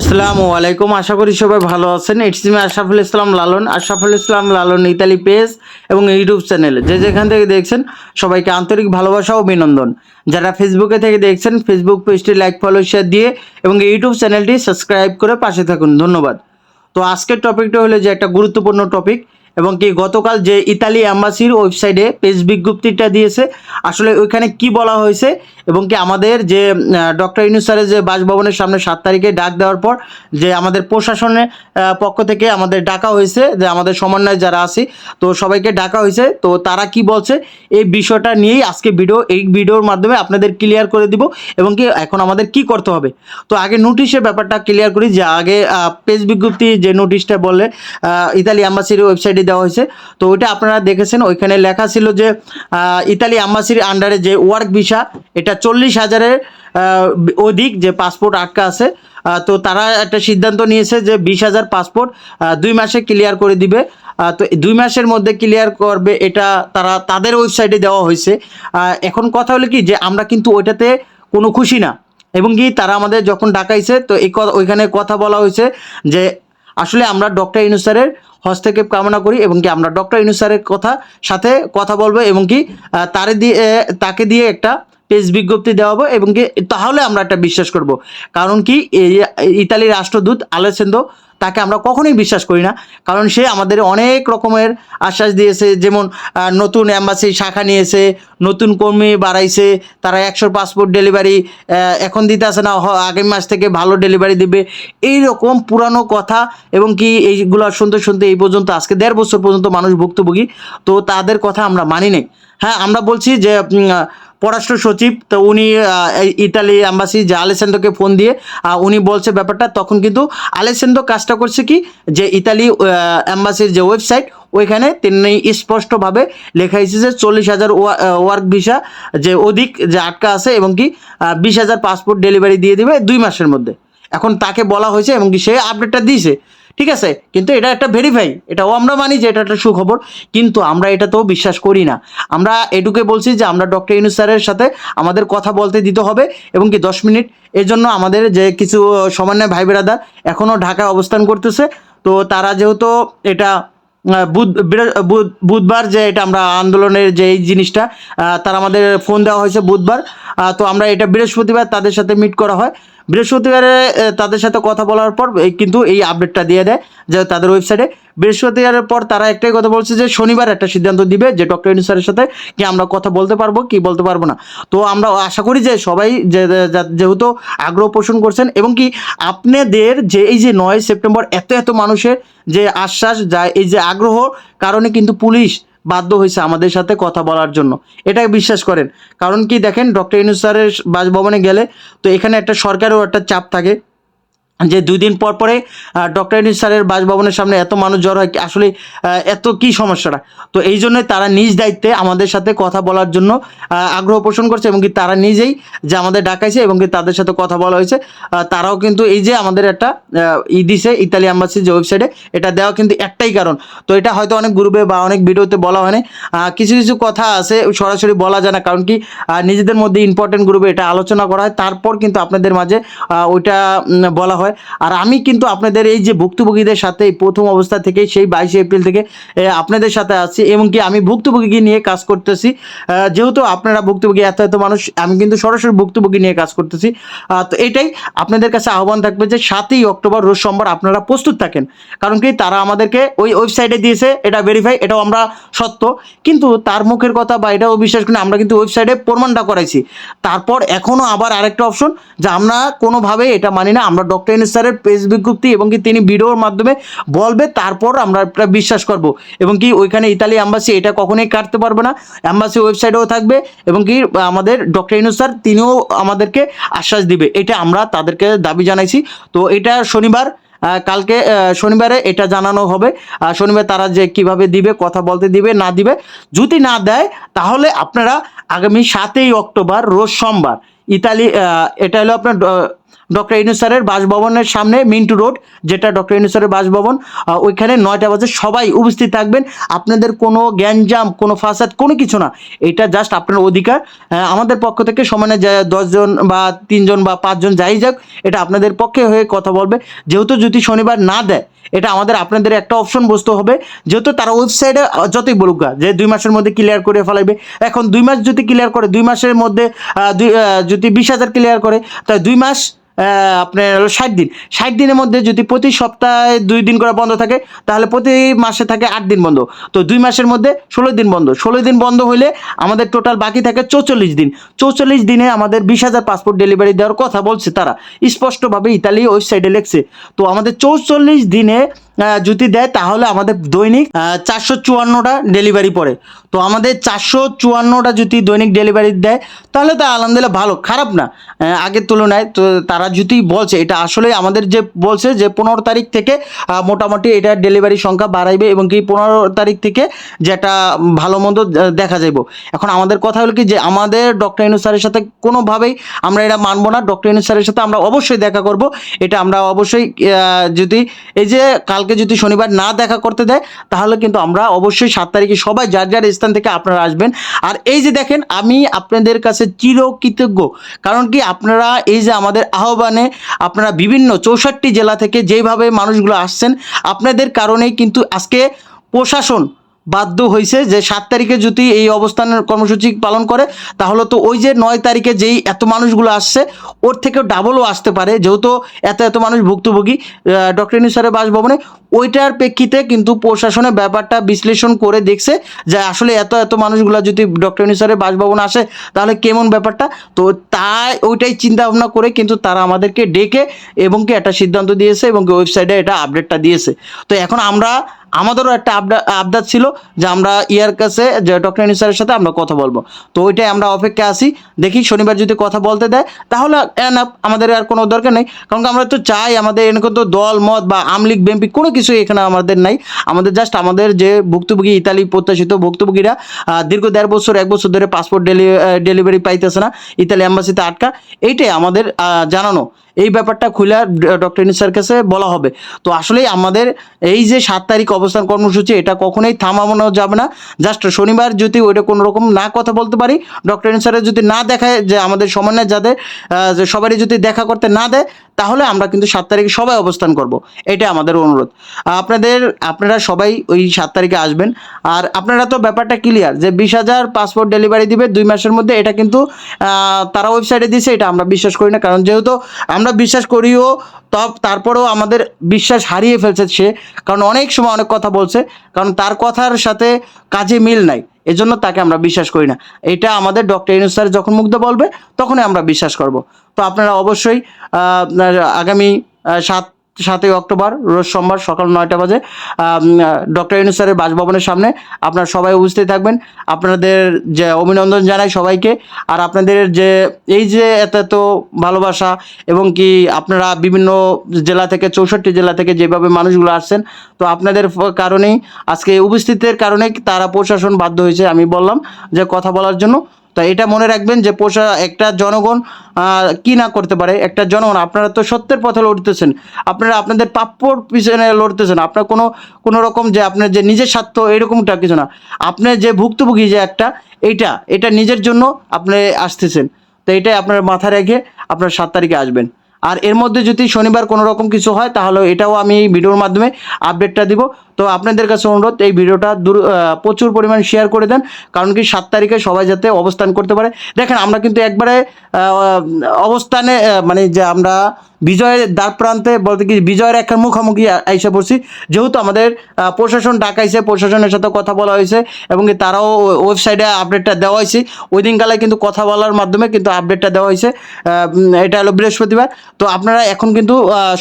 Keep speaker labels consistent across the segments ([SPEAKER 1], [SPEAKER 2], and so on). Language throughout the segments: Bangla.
[SPEAKER 1] আসসালামু আলাইকুম। আশা করি সবাই ভালো আছেন। It's me Ashraful Islam Lalon. Ashraful Islam Lalon Italy page এবং ইউটিউব চ্যানেল। যে যেখান থেকে দেখছেন, সবাইকে আন্তরিক ভালোবাসা ও অভিনন্দন। যারা ফেসবুকে থেকে দেখছেন ফেসবুক পেজটি লাইক ফলো শেয়ার দিয়ে এবং ইউটিউব চ্যানেলটি সাবস্ক্রাইব করে পাশে থাকুন। ধন্যবাদ। তো আজকের টপিকটা হলো যে একটা গুরুত্বপূর্ণ টপিক এবং কি গতকাল যে ইতালি অ্যাম্বাসির ওয়েবসাইটে পেজ বিজ্ঞপ্তিটা দিয়েছে, আসলে ওইখানে কি বলা হয়েছে এবং কি আমাদের যে ডক্টর ইনুসারের যে বাসভবনের সামনে সাত তারিখে ডাক দেওয়ার পর যে আমাদের প্রশাসনের পক্ষ থেকে আমাদের ডাকা হয়েছে যে আমাদের সমন্বয় যারা আছি, তো সবাইকে ডাকা হয়েছে, তো তারা কি বলছে এই বিষয়টা নিয়েই আজকে ভিডিও, এই ভিডিওর মাধ্যমে আপনাদের ক্লিয়ার করে দিব এবং কি এখন আমাদের কি করতে হবে। তো আগে নোটিশের ব্যাপারটা ক্লিয়ার করি যে আগে পেজ বিজ্ঞপ্তি যে নোটিশটা বললে ইতালি অ্যাম্বাসির ওয়েবসাইটে দেওয়া হয়েছে। তো ওইটা আপনারা দেখেছেন, ওইখানে লেখা ছিল যে ইতালি অ্যাম্বাসির আন্ডারে যে ওয়ার্ক ভিসা এটা চল্লিশ হাজারের অধিক যে পাসপোর্ট আটকা আছে তো তারা একটা সিদ্ধান্ত নিয়েছে যে বিশ হাজার পাসপোর্ট দুই মাসে ক্লিয়ার করে দিবে। তো দুই মাসের মধ্যে ক্লিয়ার করবে, এটা তারা, তাদের ওয়েবসাইটে দেওয়া হয়েছে। এখন কথা হলো কি যে আমরা কিন্তু ওইটাতে কোনো খুশি না। এবং কি তারা আমাদের যখন ডাকাইছে, তো এই ওইখানে কথা বলা হয়েছে যে, আসলে আমরা ডক্টর ইনুসারের হস্তক্ষেপ কামনা করি এবং কি আমরা ডক্টর ইনুসারের কথা সাথে কথা বলব এবং কি তার দিয়ে তাকে দিয়ে একটা পেজ বিজ্ঞপ্তি দেওয়া হবে এবং কি, তাহলে আমরা একটা বিশ্বাস করব। কারণ কি ইতালির রাষ্ট্রদূত আলেসেন্দো তাকে আমরা কখনোই বিশ্বাস করি না। কারণ সে আমাদের অনেক রকমের আশ্বাস দিয়েছে, যেমন নতুন অ্যাম্বাসি শাখা নিয়েছে, নতুন কর্মী বাড়াইছে, তারা একশো পাসপোর্ট ডেলিভারি এখন দিতে আসে না আগামী মাস থেকে ভালো ডেলিভারি দিবে। এই রকম পুরানো কথা এবং কি এইগুলো শুনতে শুনতে এই পর্যন্ত, আজকে দেড় বছর পর্যন্ত মানুষ ভুক্তভোগী, তো তাদের কথা আমরা মানি নেই। হ্যাঁ আমরা বলছি যে পররাষ্ট্র সচিব, তো উনি ইতালি অ্যাম্বাসি যে আলেসেন্দ্রকে ফোন দিয়ে উনি বলছে ব্যাপারটা, তখন কিন্তু আলেসেন্দ্র কাজটা করছে কি? যে ইতালি অ্যাম্বাসির যে ওয়েবসাইট ওইখানে তিনি স্পষ্টভাবে লেখা হয়েছে যে চল্লিশ হাজার ওয়ার্ক ভিসা যে অধিক যে আটকা আছে এবং কি বিশ হাজার পাসপোর্ট ডেলিভারি দিয়ে দিবে দুই মাসের মধ্যে। এখন তাকে বলা হয়েছে এবং কি সে আপডেটটা দিয়েছে। ঠিক আছে? কিন্তু এটা একটা ভেরিফাই এটাও আমরা মানি যে এটা একটা সুখবর, কিন্তু আমরা এটাতেও বিশ্বাস করি না। আমরা এটুকে বলছি যে আমরা ডক্টর ইউনুস স্যারের সাথে আমাদের কথা বলতে দিতে হবে এবং কি দশ মিনিট এর জন্য আমাদের যে কিছু সমন্বয় ভাই বেরাদার এখনও ঢাকায় অবস্থান করতেছে। তো তারা যেহেতু এটা বুধ বুধবার যে এটা আমরা আন্দোলনের যে এই জিনিসটা তারা আমাদের ফোন দেওয়া হয়েছে বুধবার। তো আমরা এটা বৃহস্পতিবার তাদের সাথে মিট করা হয়। বৃহস্পতিবারে তাদের সাথে কথা বলার পর কিন্তু এই আপডেটটা দিয়ে দেয়, যে তাদের ওয়েবসাইটে বৃহস্পতিবারের পর তারা একটাই কথা বলছে যে, শনিবার একটা সিদ্ধান্ত দিবে যে ডক্টর ইনুসারের সাথে কি আমরা কথা বলতে পারব, কি বলতে পারব না। তো আমরা আশা করি যে সবাই যেহেতু আগ্রহ পোষণ করছেন এবং কি আপনাদের যে এই যে নয় সেপ্টেম্বর, এত এত মানুষের যে আশ্বাস, যা এই যে আগ্রহ, কারণে কিন্তু পুলিশ বাধ্য হয়েছে আমাদের সাথে কথা বলার জন্য। এটা বিশ্বাস করেন। কারণ কি দেখেন, ডক্টর ইনুস স্যারের বাসভবনে গেলে তো এখানে একটা সরকারও একটা চাপ থাকে। যে দুই দিন পর পরে ডক্টর ইনুস স্যারের বাসভবনের সামনে এত মানুষ জড় হয়, আসলে এত কি সমস্যাটা? তো এই জন্য তারা নিজ দায়িত্বে আমাদের সাথে কথা বলার জন্য আগ্রহ পোষণ করছে এবং কি তারা নিজেই যে আমাদের ডাকাইছে এবং কি তাদের সাথে কথা বলা হয়েছে। তারাও কিন্তু এই যে আমাদের একটা ই দিছে ইতালি অ্যাম্বাসি যে ওয়েবসাইটে, এটা দেওয়া কিন্তু একটাই কারণ। তো এটা হয়তো অনেক গ্রুপে বা অনেক ভিডিওতে বলা হয়নি কিছু কিছু কথা আছে, সরাসরি বলা যায় না, কারণ কি নিজেদের মধ্যে ইম্পর্টেন্ট গ্রুপে এটা আলোচনা করা হয়। তারপর কিন্তু আপনাদের মাঝে ওইটা বলা হয়। আর আমি কিন্তু আপনাদের এই যে ভুক্তভোগীদের সাথে প্রথম অবস্থা থেকে সেই বাইশে এপ্রিল থেকে আপনাদের সাথে আছি এবং কি আমি ভুক্তভোগী নিয়ে কাজ করতেছি। যেহেতু আপনারা ভুক্তভোগী, এত এত মানুষ, আমি কিন্তু সরাসরি ভুক্তভোগী নিয়ে কাজ করতেছি। তো এটাই আপনাদের কাছে আহ্বান থাকবে যে সাতই অক্টোবর, রোজ সোমবার আপনারা প্রস্তুত থাকেন। কারণ কি তারা আমাদেরকে ওই ওয়েবসাইটে দিয়েছে, এটা ভেরিফাই এটাও আমরা সত্য। কিন্তু তার মুখের কথা বা এটাও বিশ্বাস করি আমরা কিন্তু ওয়েবসাইটে প্রমাণটা করাইছি। তারপর এখনও আবার আরেকটা অপশন যে আমরা কোনোভাবে এটা মানি না, আমরা ডক্টর ইনুস স্যারের পেজ বিজ্ঞপ্তি এবং কি তিনি ভিডিওর মাধ্যমে বলবে, তারপর আমরা বিশ্বাস করব। এবং কি ওইখানে ইতালি অ্যাম্বাসি এটা কখনোই কাটতে পারবে না। অ্যাম্বাসি ওয়েবসাইটেও থাকবে এবং কি আমাদের ডক্টর ইনুস স্যার, তিনিও আমাদেরকে আশ্বাস দিবে। এটা আমরা তাদেরকে দাবি জানাইছি। তো এটা শনিবার কালকে শনিবারে এটা জানানো হবে। শনিবার তারা যে কীভাবে দিবে, কথা বলতে দিবে, না দিবে, যদি না দেয়, তাহলে আপনারা আগামী সাতই অক্টোবর, রোজ সোমবার ইতালি এটা হলো আপনার ডক্টর ইনু স্যারের বাসভবনের সামনে মিন্টু রোড, যেটা ডক্টর ইনু স্যারের বাসভবন। ওইখানে নয়টা বাজে সবাই উপস্থিত থাকবেন। আপনাদের কোনো গ্যাঞ্জাম, কোনো ফাসাদ, কোনো কিছু না। এটা জাস্ট আপনার অধিকার। আমাদের পক্ষ থেকে সমানে দশজন বা তিনজন বা পাঁচজন যাই যাক, এটা আপনাদের পক্ষে হয়ে কথা বলবে। যেহেতু যদি শনিবার না দেয়, এটা আমাদের আপনাদের একটা অপশন বসতে হবে। যেহেতু তারা ওয়েবসাইটে যতই বলুক যে দুই মাসের মধ্যে ক্লিয়ার করে ফেলাইবে। এখন দুই মাস যদি ক্লিয়ার করে, দুই মাসের মধ্যে দুই যদি বিশ হাজার ক্লিয়ার করে তাই দুই মাস আপনার হলো ষাট দিন। ষাট দিনের মধ্যে যদি প্রতি সপ্তাহে দুই দিন করে বন্ধ থাকে, তাহলে প্রতি মাসে থাকে আট দিন বন্ধ। তো দুই মাসের মধ্যে ষোলো দিন বন্ধ। ষোলো দিন বন্ধ হলে আমাদের টোটাল বাকি থাকে চৌচল্লিশ দিন। চৌচল্লিশ দিনে আমাদের বিশ হাজার পাসপোর্ট ডেলিভারি দেওয়ার কথা বলছে তারা। স্পষ্টভাবে ইতালি ওয়েবসাইটে লেখছে। তো আমাদের চৌচল্লিশ দিনে যদি দেয় তাহলে আমাদের দৈনিক চারশো চুয়ান্নটা ডেলিভারি পড়ে। তো আমাদের চারশো চুয়ান্নটা যদি দৈনিক ডেলিভারি দেয়, তাহলে তা আলহামদুলিল্লাহ ভালো, খারাপ না। আগের তুলনায় তো তারা যদি বলছে, এটা আসলে আমাদের যে বলছে যে পনেরো তারিখ থেকে মোটামুটি এটা ডেলিভারি সংখ্যা বাড়াইবে এবং কি পনেরো তারিখ থেকে যেটা ভালো মন্দ দেখা যাইব। এখন আমাদের কথা হলো কি যে আমাদের ডক্টর ইনু স্যারের সাথে কোনোভাবেই আমরা এটা মানবো না। ডক্টর ইনু স্যারের সাথে আমরা অবশ্যই দেখা করব। এটা আমরা অবশ্যই যদি এই যে কালকে যদি শনিবার না দেখা করতে দেয়, তাহলে কিন্তু আমরা অবশ্যই সাত তারিখে সবাই যার যার স্থান থেকে আপনারা আসবেন। আর এই যে দেখেন, আমি আপনাদের কাছে চিরকৃতজ্ঞ। কারণ কি, আপনারা এই যে আমাদের আহ্বানে আপনারা বিভিন্ন চৌষট্টি জেলা থেকে যেভাবে মানুষগুলো আসছেন, আপনাদের কারণেই কিন্তু আজকে প্রশাসন বাধ্য হয়েছে যে সাত তারিখে যদি এই অবস্থানের কর্মসূচি পালন করে, তাহলে তো ওই যে নয় তারিখে যেই এত মানুষগুলো আসছে, ওর থেকেও ডাবলও আসতে পারে। যেহেতু এত এত মানুষ ভুক্তভোগী ডক্টর নিসারের বাসভবনে, ওইটার প্রেক্ষিতে কিন্তু প্রশাসনে ব্যাপারটা বিশ্লেষণ করে দেখছে যে আসলে এত এত মানুষগুলো যদি ডক্টর নিসারের বাসভবনে আসে, তাহলে কেমন ব্যাপারটা? তো তাই ওইটাই চিন্তা ভাবনা করে কিন্তু তারা আমাদেরকে ডেকে এবং কি একটা সিদ্ধান্ত দিয়েছে এবং ওয়েবসাইটে এটা আপডেটটা দিয়েছে। তো এখন আমরা আমাদেরও একটা আপডেট ছিল যে আমরা ইয়ার কাছে ডক্টর স্যারের সাথে আমরা কথা বলব। তো ওইটাই আমরা অপেক্ষা আসি দেখি শনিবার যদি কথা বলতে দেয়, তাহলে আমাদের আর কোনো দরকার নেই। কারণ আমরা তো চাই আমাদের এখানে তো দল, মত বা আমলিগ বিএমপি কোনো কিছু এখানে আমাদের নাই। আমাদের জাস্ট আমাদের যে ভুক্তভোগী ইতালি প্রত্যাশিত ভুক্তভোগীরা দীর্ঘ দেড় বছর, এক বছর ধরে পাসপোর্ট ডেলি ডেলিভারি পাইতেছে না। ইতালি অ্যাম্বাসিতে আটকা। এইটাই আমাদের জানানো। এই ব্যাপারটা খুলে ডক্টর ইনিসার কাছে বলা হবে। তো আসলেই আমাদের এই যে সাত তারিখ অবস্থান কর্মসূচি, এটা কখনোই থামানো যাবে না। জাস্ট শনিবার যদি ওইটা কোনো রকম না কথা বলতে পারি ডক্টর ইনসারের যদি না দেখায় যে আমাদের সমন্বয় যাদের যে সবারই যদি দেখা করতে না দেয়, তাহলে আমরা কিন্তু সাত তারিখে সবাই অবস্থান করব। এটা আমাদের অনুরোধ। আপনাদের, আপনারা সবাই ওই সাত তারিখে আসবেন। আর আপনারা তো ব্যাপারটা ক্লিয়ার যে বিশ হাজার পাসপোর্ট ডেলিভারি দিবে দুই মাসের মধ্যে, এটা কিন্তু তারা ওয়েবসাইটে দিছে এটা আমরা বিশ্বাস করি না। কারণ যেহেতু আমরা বিশ্বাস করিও তারপরেও আমাদের বিশ্বাস হারিয়ে ফেলছে সে। কারণ অনেক সময় অনেক কথা বলছে, কারণ তার কথার সাথে কাজে মিল নাই। এজন্য তাকে আমরা বিশ্বাস করি না। এটা আমাদের ডক্টর ইনুস স্যার যখন মুগ্ধ বলবে, তখনই আমরা বিশ্বাস করব। তো আপনারা অবশ্যই আগামী সাত সাতই অক্টোবর, রোজ সোমবার সকাল নয়টা বাজে। ডক্টর ইউনুস স্যারের বাসভবনের সামনে আপনারা সবাই উপস্থিত থাকবেন। আপনাদের যে অভিনন্দন জানাই সবাইকে। আর আপনাদের যে, এই যে এত এত ভালোবাসা এবং কি আপনারা বিভিন্ন জেলা থেকে, চৌষট্টি জেলা থেকে যেভাবে মানুষগুলো আসছেন, তো আপনাদের কারণেই, আজকে উপস্থিতের কারণে তারা প্রশাসন বাধ্য হয়েছে, আমি বললাম, যে কথা বলার জন্য। তো এটা মনে রাখবেন যে পোষা একটা জনগণ কি না করতে পারে? একটা জনগণ, আপনারা তো সত্যের পথে লড়তেছেন। আপনারা আপনাদের প্রাপ্যর পিছনে লড়তেছেন। আপনার কোনো কোনো রকম যে আপনার যে নিজের স্বার্থ, এরকমটা কিছু না। আপনার যে ভুক্তভোগী যে একটা, এইটা, এটা নিজের জন্য আপনি আসতেছেন। তো এটাই আপনার মাথায় রেখে আপনার সাত তারিখে আসবেন। আর এর মধ্যে যদি শনিবার কোনো রকম কিছু হয়, তাহলে এটাও আমি ভিডিওর মাধ্যমে আপডেটটা দিব। তো আপনাদের কাছে অনুরোধ, এই ভিডিওটা প্রচুর পরিমাণ শেয়ার করে দেন, কারণ কি সাত তারিখে সবাই যাতে অবস্থান করতে পারে। দেখেন, আমরা কিন্তু একবারে অবস্থানে মানে যে আমরা বিজয়ের দ্বার প্রান্তে, বলতে কি বিজয়ের একটা মুখোমুখি আইসা পড়ছি। যেহেতু আমাদের প্রশাসন ডাকাইছে প্রশাসনের সাথে কথা বলা হয়েছে, এবং তারাও ওয়েবসাইটে আপডেটটা দেওয়া হয়েছে। ওই দিনকালে কিন্তু কথা বলার মাধ্যমে কিন্তু আপডেটটা দেওয়া হয়েছে এটা হলো বৃহস্পতিবার। তো আপনারা এখন কিন্তু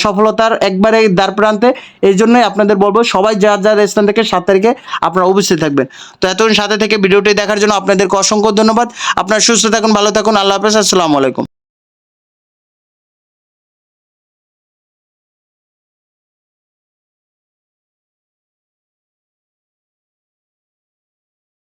[SPEAKER 1] সফলতার একবারে দ্বার প্রান্তে, এই জন্যই আপনাদের বলব, সবাই যার যার স্থান থেকে সাত তারিখে আপনারা অবশ্যই থাকবেন। তো এতক্ষণ সাথে থেকে ভিডিওটি দেখার জন্য আপনাদেরকে অসংখ্য ধন্যবাদ। আপনারা সুস্থ থাকুন, ভালো থাকুন, আল্লাহ হাফেজ, আসসালামু আলাইকুম।